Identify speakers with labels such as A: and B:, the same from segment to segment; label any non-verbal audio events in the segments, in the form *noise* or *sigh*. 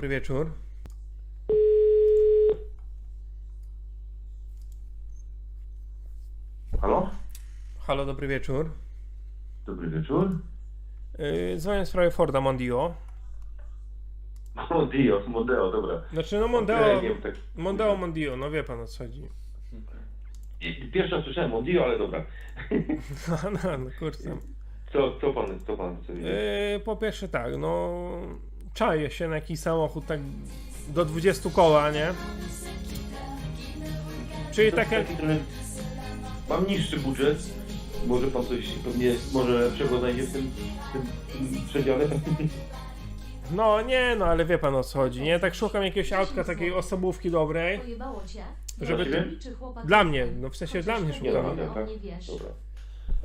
A: dobry wieczór.
B: Halo?
A: Halo, dobry wieczór.
B: Dobry wieczór.
A: Yy, dzwonię w sprawie Forda Mondio.
B: O, Dio, Mondeo, dobra.
A: Znaczy, no Mondeo,
B: nie wiem, tak-
A: Mondeo Mondio, no wie pan o co chodzi.
B: Pierwszy raz słyszałem o Dio, ale dobra. *laughs*
A: No, no, no kurczę.
B: Co, co pan, co pan wiedzieć?
A: Yy, po pierwsze tak, no czaję się na jakiś samochód tak do 20 koła, nie? Czyli tak jak...
B: Mam niższy budżet. Może pan coś pewnie, może lepszego znajdzie w tym, tym, tym przedziale? *laughs*
A: No nie, no ale wie pan o co chodzi, nie? Tak szukam jakiegoś autka, takiej osobówki dobrej.
C: Pojebało cię?
A: Żeby
B: Dla
A: mnie, no w sensie dla mnie
B: Nie,
A: szukam.
B: dla mnie,
C: o
B: tak? Dobra.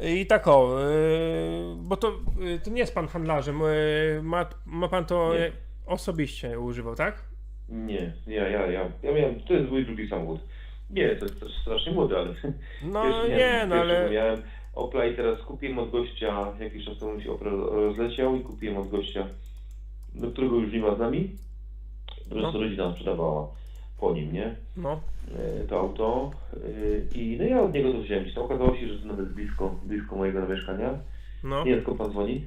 A: I tak o, yy, bo to, yy, to nie jest pan handlarzem, yy, ma, ma pan to
B: Nie.
A: osobiście używał, tak?
B: Nie, ja, ja, ja. Ja miałem, to jest mój drugi samochód. Nie, to jest strasznie młody, ale...
A: No nie,
B: miałem-
A: no ale...
B: Miałem Opla i teraz kupiłem od gościa, jakiś czas temu się Opel rozleciał i kupiłem od gościa, do którego już nie ma z nami. Po prostu
A: No.
B: rodzina sprzedawała po nim, nie?
A: No,
B: E, To auto. E, I no ja od niego to wziąłem. To okazało się, że to nawet blisko, blisko mojego mieszkania.
A: no.
B: Nie wiem, skąd pan dzwoni?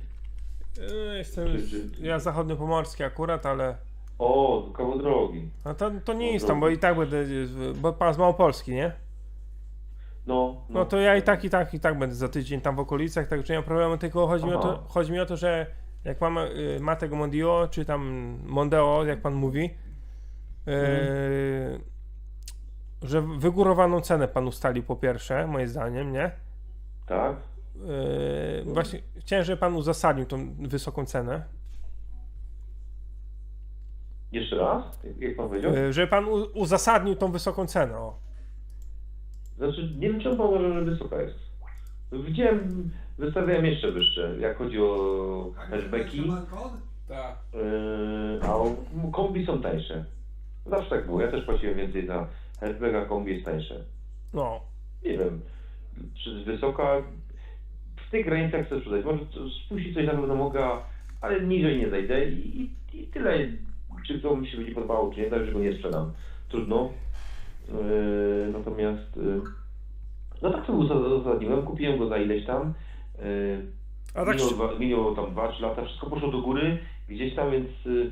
A: Yy, Jestem,
B: Czy- czy-
A: ja zachodniopomorski akurat, ale...
B: O, to kawał drogi.
A: No to, to nie
B: No
A: jest tam, bo i tak będę, bo pan z Małopolski, nie?
B: No,
A: No to ja i tak, i tak, i tak będę za tydzień tam w okolicach, także nie ma problemu, tylko chodzi mi o to, chodzi mi o to że jak pan y, ma tego Mondio, czy tam Mondeo, jak pan mówi,
B: Mhm.
A: że wygórowaną cenę pan ustalił po pierwsze, moim zdaniem, nie?
B: Tak?
A: Y, właśnie chciałem, żeby pan uzasadnił tą wysoką cenę,
B: Jeszcze raz? Jak- pan powiedział?
A: y, żeby pan uzasadnił tą wysoką cenę, o.
B: Znaczy, nie wiem czemu pan uważa, że wysoka jest. Widziałem, wystawiałem jeszcze wyższe, jak chodzi o hatchbacki,
A: Tak.
B: yy, a o- kombi są tańsze. Zawsze tak było, ja też płaciłem więcej za a kombi jest tańsze.
A: No,
B: Nie wiem, czy jest wysoka, w tych granicach chcę sprzedać, może spuścić coś na pewno mogę, ale niżej nie zejdę i, i, i tyle, czy to mi się będzie podobało, czy nie, tak, że go nie sprzedam. Trudno. Yy, natomiast, yy, no tak to uzasadniłem, kupiłem go za ileś tam, yy,
A: a tak
B: minęło,
A: się,
B: dwa, minęło tam 2-3 lata, wszystko poszło do góry gdzieś tam, więc yy,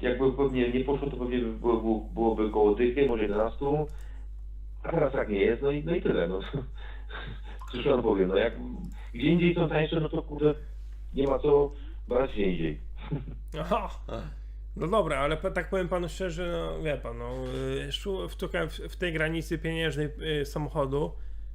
B: jakby pewnie nie poszło, to pewnie by było, było, byłoby koło dychy, może 11, a teraz tak nie jest, no i, no i tyle, no. *laughs* Cóż pan powiem, no jak gdzie indziej są tańsze, no to kurde, nie ma co brać gdzie indziej. *laughs*
A: Aha. No dobra, ale tak powiem panu szczerze, no wie pan, no, y, szukam w, w tej granicy pieniężnej y, samochodu,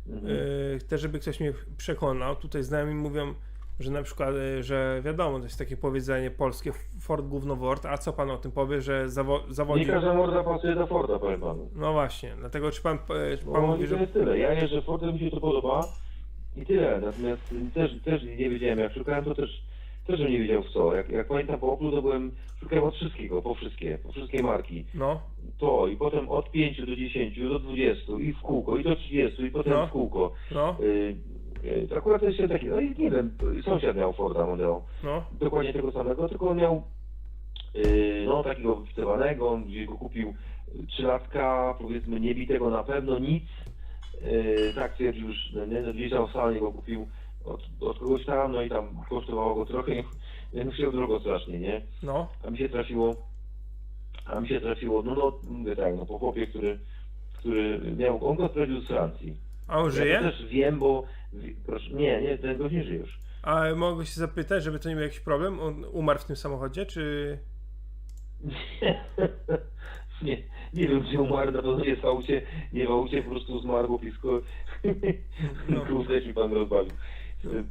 B: Mhm.
A: y, też żeby ktoś mnie przekonał. Tutaj znajomi mówią, że na przykład, y, że wiadomo, to jest takie powiedzenie polskie, Ford gówno Word, a co pan o tym powie, że zawo
B: Nie
A: zawodzi...
B: każda morda pasuje do Forda, powiem panu.
A: No właśnie, dlatego czy pan, y, czy pan
B: No
A: mówi,
B: i to
A: że...
B: jest tyle. Ja jeżdżę Fordem, mi się to podoba i tyle. Natomiast też, też nie wiedziałem, jak szukałem, to też, też bym nie wiedział w co. Jak, jak pamiętam po Oplu, to byłem, szukałem od wszystkiego, po wszystkie, po wszystkie marki.
A: No,
B: To i potem od 5 do 10, do 20 i w kółko, i do 30 i potem
A: No.
B: w kółko.
A: no,
B: y, to akurat to jest taki, no i nie wiem, sąsiad miał Forda Mondeo.
A: no,
B: Dokładnie tego samego, tylko on miał y, no takiego wypisowanego, on gdzieś go kupił trzylatka, powiedzmy nie bitego na pewno, nic. Tak twierdził już, no, nie, no, gdzieś tam w salonie go kupił od, od kogoś tam, no i tam kosztowało go trochę, *laughs* więc się drogo strasznie, nie?
A: no,
B: A mi się trafiło, a mi się trafiło, no no, mówię tak, no po chłopie, który, który miał, on go sprawdził z Francji.
A: a on
B: Ja
A: żyje?
B: to też wiem, bo, proszę, nie, nie, ten gość nie żyje już.
A: A mogę się zapytać, żeby to nie był jakiś problem? On umarł w tym samochodzie, czy... *laughs*
B: nie, nie wiem, czy umarł, na pewno nie w aucie, nie w aucie, po prostu zmarł, blisko, *laughs*
A: No.
B: kurde, mi pan rozbawił. Tym-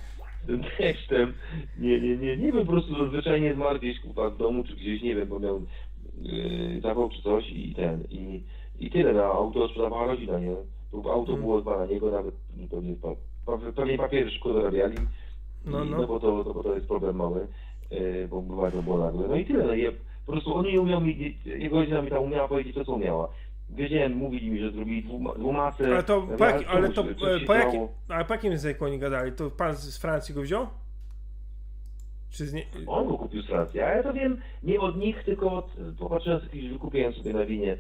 B: Tym tekstem, nie, nie, nie, nie wiem, po prostu zazwyczaj nie zmarł gdzieś kurwa, w domu, czy gdzieś, nie wiem, bo miał yy, zawał czy coś i ten, i, i tyle, na auto sprzedawała rodzina, nie? To auto
A: Mm.
B: było dwa na niego, nawet pewnie, pa, pa, pewnie papiery dorabiali,
A: No,
B: I,
A: no.
B: no bo to, to, bo to jest problem mały, yy, bo to było. No i tyle, no i ja, po prostu oni nie umiał mi, jego rodzina mi tam umiała powiedzieć to, co umiała. Wiedziałem, mówili mi, że zrobili dwuma- dwumasę.
A: Ale to, po, jak, ale to e, po, jakim, ale po jakim języku oni gadali? To pan z Francji go wziął? Czy z nie...
B: On go kupił z Francji, a ja to wiem nie od nich, tylko od, popatrzyłem sobie, wykupiłem sobie na winie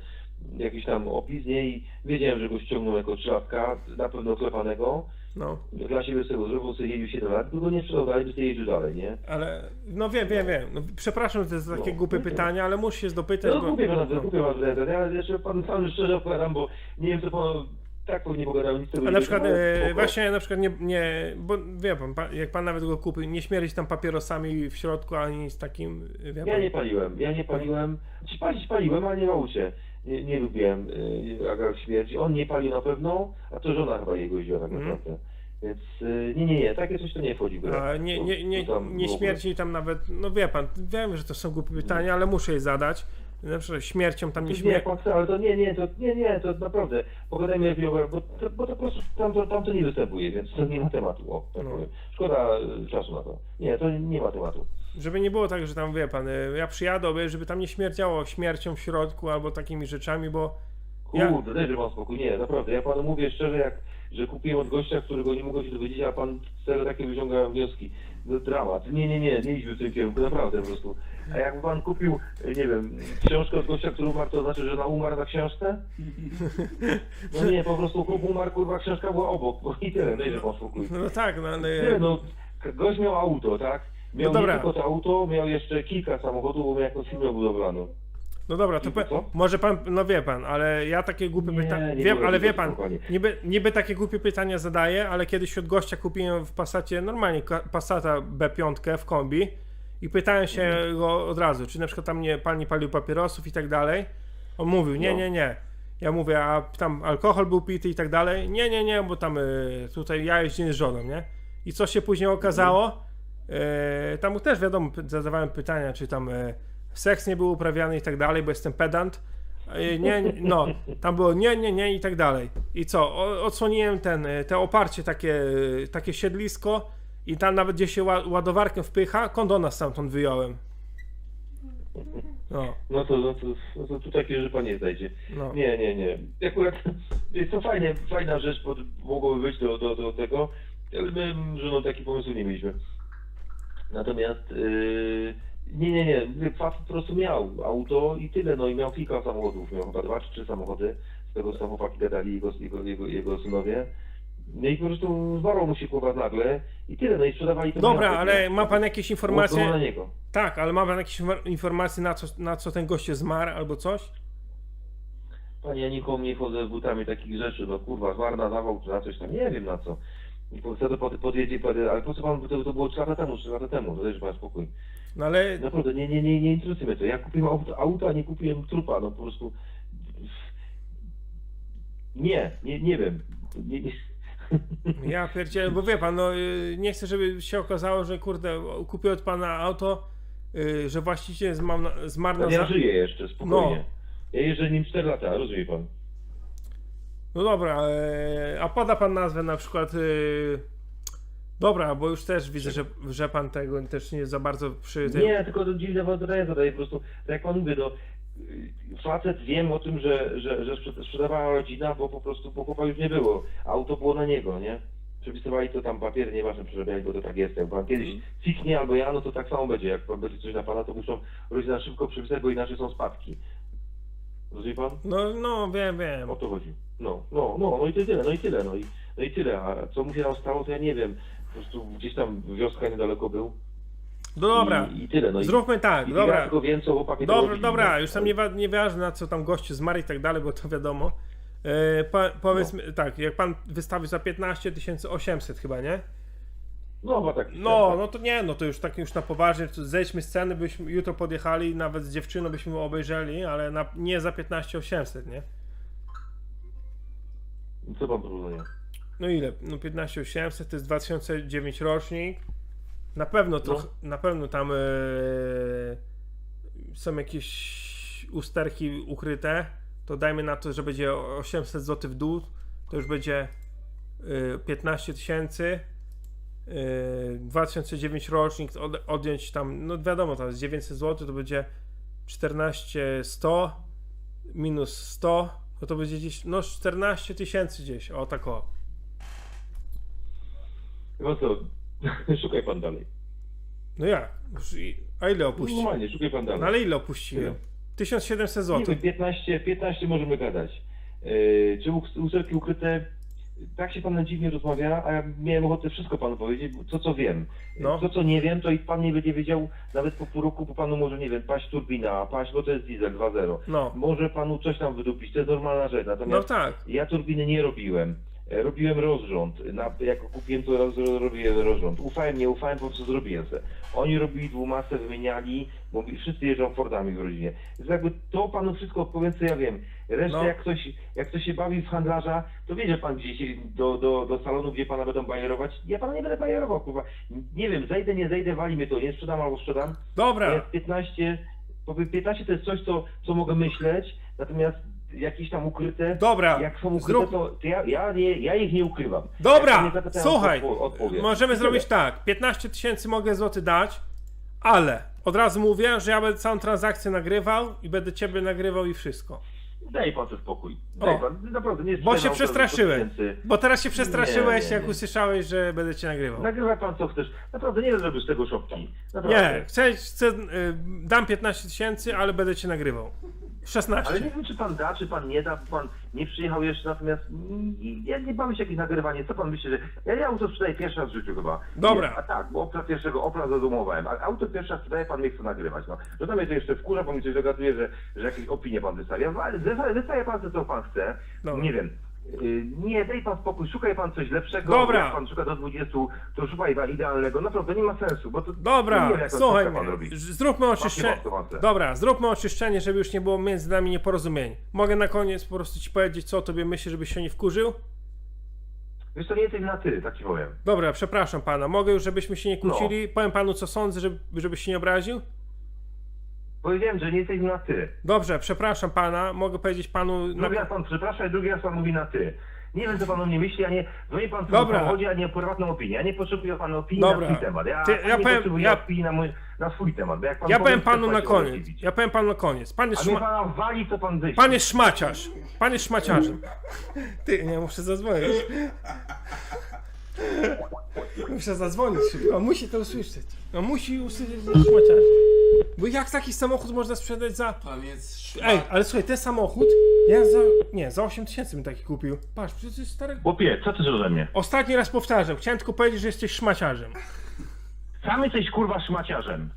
B: jakiś tam opis, nie, i wiedziałem, że go ściągnął jako trzylatka, na pewno klepanego,
A: No,
B: siebie z tego zrobił, sobie jeździł 7 lat, tylko go nie sprzedał dalej, by sobie jeździł dalej, nie?
A: ale no wiem, wiem, wiem. No, przepraszam, że to jest takie
B: No,
A: głupie
B: no
A: pytanie, ale muszę się dopytać,
B: No
A: bo...
B: kupię pan,
A: no.
B: pan ten, ale jeszcze pan sam szczerze opowiadam, bo nie wiem, co pan tak pewnie pogadał, nic tego
A: A na przykład, e, właśnie na przykład nie, nie, bo wie pan, pa- jak pan nawet go kupił, nie śmierdzić tam papierosami w środku, ani z takim, wie pan.
B: Ja nie paliłem, ja nie paliłem, czy palić paliłem, ale nie w aucie. Nie, nie lubiłem y, agar śmierci. On nie palił na pewno, a to żona chyba jego jeździła tak
A: Mhm.
B: naprawdę. Więc y, nie, nie, nie, takie coś to nie wchodzi w grę.
A: Nie, nie, nie, nie śmierci tam nawet, no wie pan, wiem, że to są głupie pytania, ale muszę je zadać. Na przykład śmiercią tam nie
B: Nie,
A: śmierci.
B: pan chce, ale to nie, nie, to nie, nie, to naprawdę. Pogadajmy lepiej o bo to, bo to po prostu tam to, tam to nie występuje, więc to nie ma tematu. O, tak
A: No.
B: powiem. Szkoda y, czasu na to. Nie, to nie ma tematu.
A: Żeby nie było tak, że tam wie pan, y, ja przyjadę, żeby tam nie śmierdziało śmiercią w środku albo takimi rzeczami, bo Ja-
B: Kurde, dajże pan spokój. Nie, naprawdę. Ja panu mówię szczerze, jak, że kupiłem od gościa, którego nie mogłem się dowiedzieć, a pan tego takie wyciąga wnioski. No dramat. Nie, nie, nie, nie idźmy w tym kierunku, naprawdę po prostu. A jakby pan kupił, nie wiem, książkę od gościa, który umarł, to znaczy, że na umarł na książce? No nie, po prostu chłop umarł, kurwa, książka była obok. I tyle, dajże pan spokój.
A: no tak, no ale...
B: Nie, no, gość miał auto, tak? Miał
A: No
B: nie tylko to auto, miał jeszcze kilka samochodów, bo miał jakąś firmę budowlaną.
A: No dobra, to pe- może pan, no wie pan, ale ja takie głupie
B: Nie,
A: pytania,
B: nie
A: wiem,
B: było
A: ale wie pan,
B: spokojnie.
A: niby, niby takie głupie pytania zadaję, ale kiedyś od gościa kupiłem w Passacie, normalnie ka- Passata B5 w kombi i pytałem się
B: Mhm.
A: go od razu, czy na przykład tam nie, pan nie palił papierosów i tak dalej. On mówił, nie,
B: No.
A: nie, nie. Ja mówię, a tam alkohol był pity i tak dalej. Nie, nie, nie, bo tam y, tutaj ja jeździłem z żoną, nie? I co się później okazało? E, tam też wiadomo, py- zadawałem pytania, czy tam e, seks nie był uprawiany i tak dalej, bo jestem pedant. E, nie, no, tam było nie, nie, nie i tak dalej. I co? Odsłoniłem ten, e, te oparcie, takie, e, takie siedlisko i tam nawet gdzie się ła- ładowarkę wpycha, kondona stamtąd wyjąłem. No,
B: No to, no to, no to tu takie, że pan nie znajdzie.
A: no.
B: Nie, nie, nie. Akurat jest to fajnie, fajna rzecz, pod, mogłoby być do, do, do tego, ale my z żoną taki pomysł nie mieliśmy. Natomiast yy, nie, nie, nie, facet po prostu miał auto i tyle, no i miał kilka samochodów, miał chyba dwa czy trzy samochody, z tego co chłopaki gadali jego, jego, jego, jego synowie. No i po prostu zwarło mu się głowa nagle i tyle, no i sprzedawali to
A: Dobra,
B: miasto,
A: ale
B: nie?
A: ma pan jakieś informacje?
B: na niego.
A: Tak, ale ma pan jakieś infor- informacje na co, na co ten gość zmarł albo coś?
B: Panie, ja nikomu nie chodzę z butami takich rzeczy, no kurwa, zmarł na zawał, czy na coś tam, nie wiem na co. I po to pod, podjedzie, ale po co pan, to, to było 3 lata temu, 3 lata temu, dajże pan spokój.
A: No ale
B: Naprawdę, nie, nie, nie, nie interesuje mnie to. Ja kupiłem auto, auto, a nie kupiłem trupa, no po prostu... Nie, nie, nie wiem. Nie, nie. *laughs*
A: Ja pierdzielę, bo wie pan, no y, nie chcę, żeby się okazało, że kurde, kupię od pana auto, y, że właściciel zmarł na
B: Ja żyję jeszcze, spokojnie.
A: No.
B: Ja jeżdżę nim 4 lata, rozumie pan?
A: No dobra, e, a poda pan nazwę na przykład. Dobra, bo już też widzę, że, że pan tego też nie za bardzo przy tym.
B: Nie, tylko to dziwne wyobrażenie zadaję po prostu, tak jak pan mówi, no facet wiem o tym, że, że, że sprze- sprzedawała rodzina, bo po prostu po chłopa już nie było. Auto było na niego, nie? Przepisywali to tam papiery, nieważne przerabiali, bo to tak jest. Jak pan kiedyś fiknie albo ja, no to tak samo będzie. Jak pan będzie coś na pana, to muszą rodzina szybko przepisać, bo inaczej są spadki. Rozumie pan?
A: No, no, wiem, wiem.
B: O to chodzi. No, no, no, no i tyle, no i tyle, no i, no i tyle. A co mu się tam stało, to ja nie wiem. Po prostu gdzieś tam wioska niedaleko był.
A: No dobra,
B: I, i tyle. No i,
A: zróbmy tak,
B: i
A: dobra.
B: Tylko wiem, co chłopaki
A: Dobra, dobra,
B: no.
A: już tam nie, nie ważne na co tam gościu zmarł i tak dalej, bo to wiadomo. E, po, powiedzmy tak, jak pan wystawił za 15 800 chyba, nie?
B: No, chyba tak.
A: No, no to nie, no to już tak już na poważnie, zejdźmy z ceny, byśmy jutro podjechali, nawet z dziewczyną byśmy obejrzeli, ale na, nie za 15 800, nie?
B: Co pan proponuje?
A: No ile? No 15 800 to jest 2009 rocznik. Na pewno to,
B: No.
A: na pewno tam e, są jakieś usterki ukryte. To dajmy na to, że będzie 800 zł w dół. To już będzie e, 15 tysięcy. E, 2009 rocznik, od, odjąć tam, no wiadomo, tam jest 900 zł, to będzie 14 100 minus 100, no to będzie gdzieś, no 14 tysięcy gdzieś, o tak o.
B: No co, *laughs* szukaj pan dalej.
A: No jak? I- A ile opuściłem?
B: Normalnie, szukaj pan dalej.
A: No ale ile opuściłem? 1700
B: Nie
A: zł.
B: wiem, 15, 15 możemy gadać. Yy, czy usterki ukryte? Tak się pan dziwnie rozmawia, a ja miałem ochotę wszystko panu powiedzieć, to co wiem.
A: No.
B: To co nie wiem, to i pan nie będzie wiedział nawet po pół roku, bo panu może, nie wiem, paść turbina, paść, bo to jest diesel 2.0.
A: No.
B: Może panu coś tam wydupić, to jest normalna rzecz.
A: No
B: Natomiast
A: tak.
B: ja turbiny nie robiłem. E, Robiłem rozrząd. Na, jak kupiłem to raz robiłem rozrząd. Ufałem, nie ufałem, po prostu zrobiłem se. Oni robili dwumasę, wymieniali, bo wszyscy jeżdżą Fordami w rodzinie. Więc jakby to panu wszystko odpowiem, co ja wiem. Resztę
A: No.
B: jak, ktoś, jak ktoś się bawi w handlarza, to wiedzie pan gdzieś do, do, do salonu, gdzie pana będą bajerować. Ja pana nie będę bajerował, kurwa. Nie wiem, zejdę, nie zejdę, wali mnie to, nie sprzedam albo sprzedam.
A: Dobra.
B: Jest 15, powiem 15 to jest coś, co, co mogę myśleć, natomiast jakieś tam ukryte,
A: Dobra.
B: jak są ukryte,
A: Zrób...
B: to, to ja, ja, nie, ja ich nie ukrywam. Jak
A: Dobra,
B: zapytają,
A: słuchaj,
B: to odpowiem.
A: możemy zrobić tak. 15 tysięcy mogę złoty dać, ale od razu mówię, że ja będę całą transakcję nagrywał i będę ciebie nagrywał i wszystko.
B: Daj pan sobie spokój. Daj pan, naprawdę nie
A: Bo się
B: sprzedam
A: przestraszyłeś.
B: 100 tysięcy.
A: Bo teraz się przestraszyłeś,
B: Nie, nie,
A: jak
B: nie.
A: usłyszałeś, że będę cię nagrywał.
B: Nagrywaj pan co chcesz. Naprawdę nie zrobisz tego szopki. Naprawdę.
A: Nie, chcę, chcę, y, dam 15 tysięcy, ale będę cię nagrywał. 16.
B: Ale nie wiem, czy pan da, czy pan nie da, bo pan nie przyjechał jeszcze, natomiast ja nie bawię się jakieś nagrywanie. Co pan myśli, że... Ja, ja auto sprzedaję pierwszy raz w życiu chyba.
A: Dobra.
B: Nie, a tak, bo Opla pierwszego Opla zadumowałem, a auto pierwszy raz sprzedaję, pan mnie chce nagrywać. No. Do mnie to jeszcze wkurza, bo mi coś dogaduje, że, że jakieś opinie pan wystawia. No, ale wystaje pan to, co pan chce.
A: Dobra.
B: Nie wiem. Y, Nie, daj pan spokój, szukaj pan coś lepszego.
A: Dobra.
B: Jak pan szuka do 20, to szukaj pan idealnego. Naprawdę nie ma sensu, bo to... nie
A: Dobra,
B: wiem, jak to
A: słuchaj
B: pan
A: mnie.
B: robi.
A: Zróbmy oczyszczenie. Dobra, zróbmy oczyszczenie, żeby już nie było między nami nieporozumień. Mogę na koniec po prostu ci powiedzieć, co o tobie myślisz, żebyś się nie wkurzył?
B: Wiesz, to nie jesteś na ty, tak ci powiem.
A: Dobra, przepraszam pana. Mogę już, żebyśmy się nie kłócili? Powiem panu, co sądzę, żeby, żebyś się nie obraził?
B: Powiedziałem, że nie jesteś na ty.
A: Dobrze, przepraszam pana. Mogę powiedzieć panu...
B: Drugi raz pan przeprasza i drugi raz pan mówi na ty. Nie wiem, co pan o mnie myśli, a nie... Dzwoni pan w
A: Dobra.
B: samochodzie, a nie prywatną opinię. Ja nie potrzebuję pana opinii
A: Dobra.
B: na swój temat. Ja,
A: Ty-
B: ja
A: ja
B: nie
A: powiem-
B: potrzebuję
A: ja-
B: opinii na, mój, na swój temat. Bo jak pan
A: Ja
B: powie,
A: powiem panu
B: pan
A: na koniec. Ja powiem panu na koniec. Pan jest,
B: A mnie
A: szma...
B: pana wali, to pan wyjdzie.
A: pan jest szmaciarz. Pan jest szmaciarzem. Ty, nie, muszę zadzwonić. Muszę zadzwonić szybko. On musi to usłyszeć. On musi usłyszeć, że jest szmaciarz. Bo jak taki samochód można sprzedać za...
C: Pan jest szmat.
A: Ej, ale słuchaj, ten samochód, ja za... Nie, za 8 tysięcy bym taki kupił. Patrz, przecież to jest stary...
B: Chłopie, co ty chcesz ode mnie?
A: Ostatni raz powtarzam, chciałem tylko powiedzieć, że jesteś szmaciarzem.
B: Sam jesteś kurwa szmaciarzem.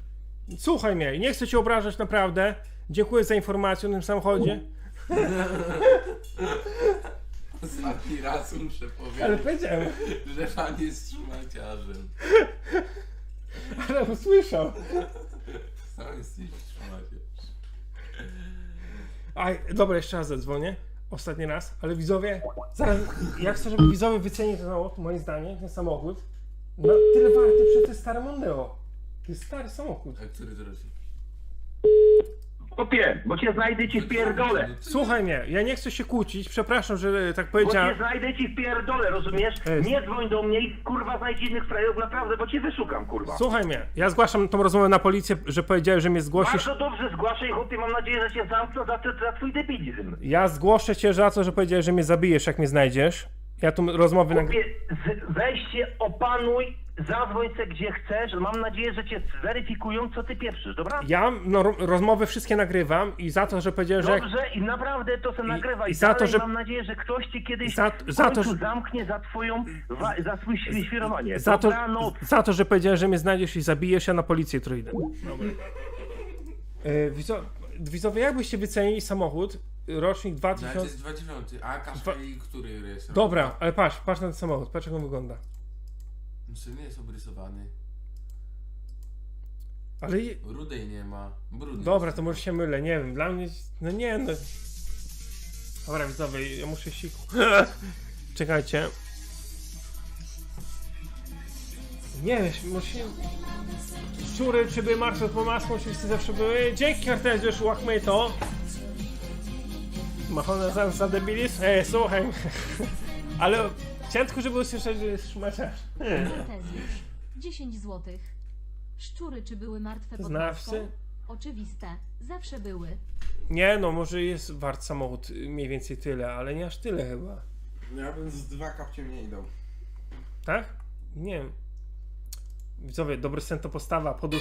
A: Słuchaj mnie, nie chcę cię obrażać naprawdę. Dziękuję za informację o tym samochodzie.
C: Ostatni raz muszę
A: Ale
C: powiedzieć,
A: powiedziałem,
C: że pan jest szmaciarzem.
A: ale usłyszał.
C: Sam jesteś szmaciarz.
A: Aj, dobra, jeszcze raz zadzwonię. Ostatni raz, ale widzowie, zaraz, ja chcę, żeby widzowie wycenili ten samochód, moim zdaniem, ten samochód. No, tyle warty przed tym stare Mondeo. To jest stary samochód.
C: A który to rośnie?
B: Chłopie, bo cię znajdę ci w pierdolę.
A: Słuchaj mnie, ja nie chcę się kłócić, przepraszam, że tak
B: Bo cię
A: powiedziałem.
B: znajdę ci w pierdolę, rozumiesz?
A: Ej.
B: Nie dzwoń do mnie i kurwa znajdź innych frajerów, naprawdę, bo cię wyszukam, kurwa.
A: Słuchaj mnie, ja zgłaszam tą rozmowę na policję, że powiedziałeś, że mnie zgłosisz.
B: Bardzo dobrze zgłaszaj, chłopie, mam nadzieję, że cię zamkną za, za twój debilizm.
A: Ja zgłoszę cię za to, że powiedziałeś, że mnie zabijesz, jak mnie znajdziesz. Ja tu rozmowy nag...
B: Chłopie, z- weź się, opanuj, zadzwoń se gdzie chcesz, mam nadzieję, że cię zweryfikują, co ty pieprzysz, dobra?
A: Ja no, ro- rozmowy wszystkie nagrywam i za to, że powiedziałem, że.
B: Dobrze i naprawdę to se nagrywaj
A: i za to, że-
B: mam nadzieję, że ktoś cię kiedyś
A: Za- za to, że-
B: zamknie za twoją, wa- za swój świ- świrowanie.
A: Za to, za to, że powiedziałeś, że mnie znajdziesz i zabijesz, ja na policję jutro idę. Dobra. E, widzo, widzowie, jak byście wycenili samochód, rocznik
C: No, to
A: 2000...
C: jest 29. A kaszkeli, który jest?
A: Dobra, ale patrz, patrz na ten samochód, patrz jak on wygląda.
C: Nie jest obrysowany?
A: Ale... je-
C: Rudej nie ma. Brudny.
A: Dobra, to może się mylę, nie wiem, dla mnie... No nie, no... Dobra, widzowie, ja muszę siku. *laughs* Czekajcie. Nie wiesz, może się... Szczury, czy martwe po masło, oczywiście zawsze były. Dzięki Kartezjusz, łachmy to. Machona za, za debilis? Ej, słuchaj. *laughs* Ale chciałem tylko, żeby usłyszeć, że jest szmaciarz.
D: Tezjusz. 10 złotych. Szczury czy były martwe pod
A: Znawcy?
D: maską? Oczywiste. Zawsze były.
A: Nie no, może jest wart samochód y, mniej więcej tyle, ale nie aż tyle chyba.
E: Ja bym z dwa kapcie mniej dał.
A: Tak? Nie wiem. Widzowie, dobry sen to postawa, pod